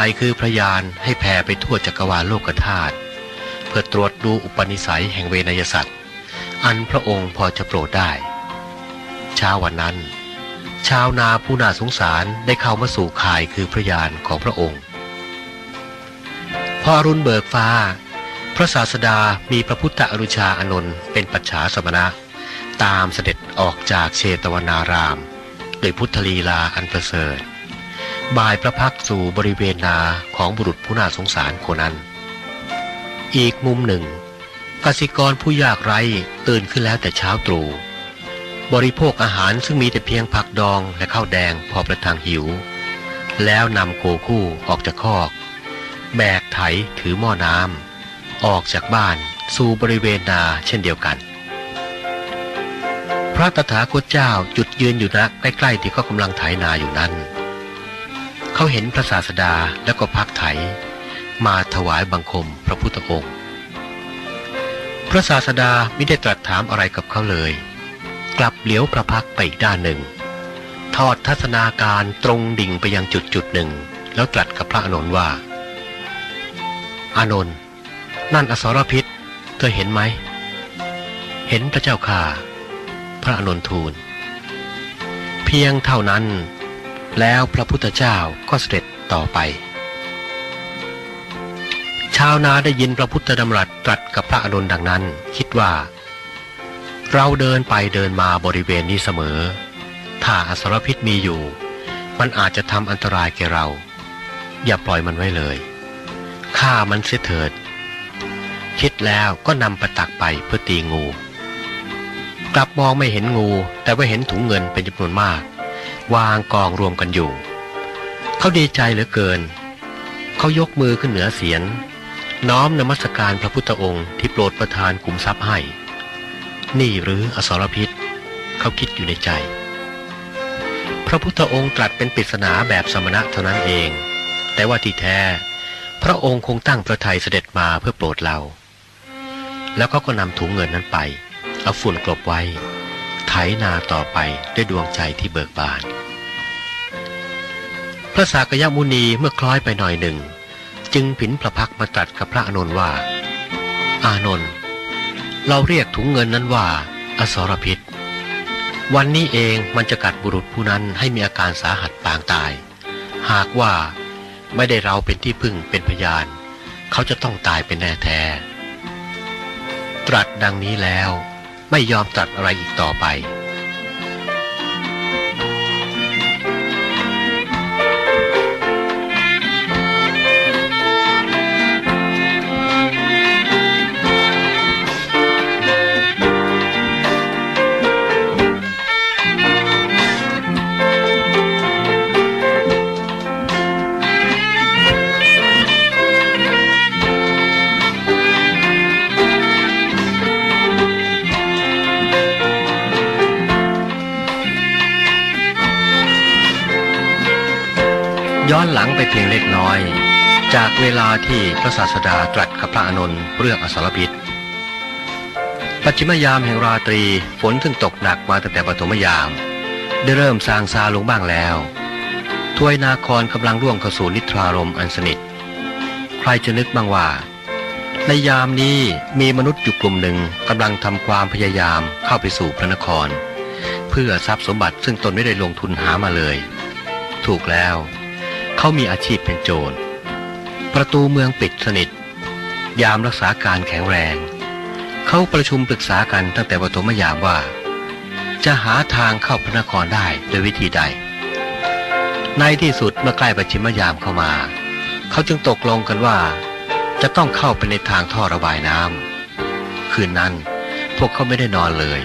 ไปคือพระยานให้แผ่ไปทั่วจักรวาลโลกธาตุเพื่อตรวจดูอุปนิสัยแห่งเวนยสัตว์ อันพระองค์พอจะโปรดได้ เช้าวันนั้น ชาวนาผู้น่าสงสารได้เข้ามาสู่ข่ายคือพระยานของพระองค์ พออรุณเบิกฟ้า พระศาสดามีพระพุทธอนุชาอานนท์เป็นปัจฉาสมณะ ตามเสด็จออกจากเชตวนาราม โดยพุทธลีลาอันประเสริฐ บ่ายพระพักสู่บริเวณนาของบุรุษผู้น่าสงสารคนนั้น อีกมุมหนึ่งกสิกรผู้ยากไร้ตื่นขึ้นแล้วแต่เช้าตรู่ บริโภคอาหารซึ่งมีแต่เพียงผักดองและข้าวแดงพอประทังหิว แล้วนำโคคู่ออกจากคอก แบกไถถือหม้อน้ำออกจากบ้านสู่บริเวณนาเช่นเดียวกัน พระตถาคตเจ้าจุดยืนอยู่นะใกล้ๆที่เขากำลังไถนาอยู่นั้น เขาเห็นพระศาสดาแล้วก็พักไถ มาถวายบังคมพระพุทธองค์ พระศาสดาไม่ได้ตรัสถามอะไรกับเขาเลย กลับเหลียวพระพักด์ไปอีกด้านหนึ่ง ทอดทัศนาการตรงดิ่งไปยังจุดจุดหนึ่ง แล้วตรัสกับพระอานนว่า อานนท์นั่นอสรพิษ เธอเห็นไหม เห็นพระเจ้าค่ะ พระอานนทูล เพียงเท่านั้น แล้วพระพุทธเจ้าก็เสด็จต่อไป ชาวนาได้ยินพระพุทธดำรัสตรัสกับพระอานนท์ดังนั้น คิดว่า เราเดินไปเดินมาบริเวณนี้เสมอ ถ้าอสรพิษมีอยู่ มันอาจจะทำอันตรายแก่เรา อย่าปล่อยมันไว้เลยฆ่ามันเสียเถิด คิดแล้วก็นำประตักไปเพื่อตีงู กลับมองไม่เห็นงูแต่ว่าเห็นถุงเงินเป็นจำนวนมาก วางกองรวมกันอยู่ เขาดีใจเหลือเกิน เขายกมือขึ้นเหนือเสียน น้อมนมัสการพระพุทธองค์ที่โปรดประทานคุมทรัพย์ให้ นี่หรืออสรพิษ เขาคิดอยู่ในใจ พระพุทธองค์ตรัสเป็นปริศนาแบบสมณะเท่านั้นเอง แต่ว่าที่แท้ พระองค์คงตั้งพระทัยเสด็จมาเพื่อโปรดเรา แล้วก็ก็นำถุงเงินนั้นไป เอาฝุ่นกลบไว้ ไถนาต่อไปด้วยดวงใจที่เบิกบาน พระสากยมุนีเมื่อคล้อยไปหน่อยหนึ่ง จึงผินพระพักมาตรัสกับพระอานนท์ว่า อานนท์เราเรียกถุงเงินนั้นว่า อสรพิษ วันนี้เองมันจะกัดบุรุษผู้นั้นให้มีอาการสาหัสปางตาย หากว่าไม่ได้เราเป็นที่พึ่งเป็นพยาน เขาจะต้องตายเป็นแน่แท้ ตรัสดังนี้แล้ว ไม่ยอมตรัสอะไรอีกต่อไป ย้อนหลังไปเพียงเล็กน้อย จากเวลาที่พระศาสดาตรัสกับพระอานนท์เรื่องอสรพิษ ปัจฉิมยามแห่งราตรีฝนซึ่งตกหนักมาตั้งแต่ปฐมยาม ได้เริ่มซางซาลงบ้างแล้วทวยนาครกำลังร่วงเข้าสู่นิทรารมอันสนิท ใครจะนึกบ้างว่า ในยามนี้มีมนุษย์อยู่กลุ่มหนึ่งกำลังทำความพยายามเข้าไปสู่พระนคร เพื่อทรัพย์สมบัติซึ่งตนไม่ได้ลงทุนหามาเลย ถูกแล้ว เขามีอาชีพเป็นโจร ประตูเมืองปิดสนิท ยามรักษาการแข็งแรง เขาประชุมปรึกษากันตั้งแต่ปฐมยามว่า จะหาทางเข้าพระนครได้โดยวิธีใด ในที่สุดเมื่อใกล้ปัจฉิมยามเข้ามา เขาจึงตกลงกันว่า จะต้องเข้าไปในทางท่อระบายน้ำคืนนั้นพวกเขาไม่ได้นอนเลย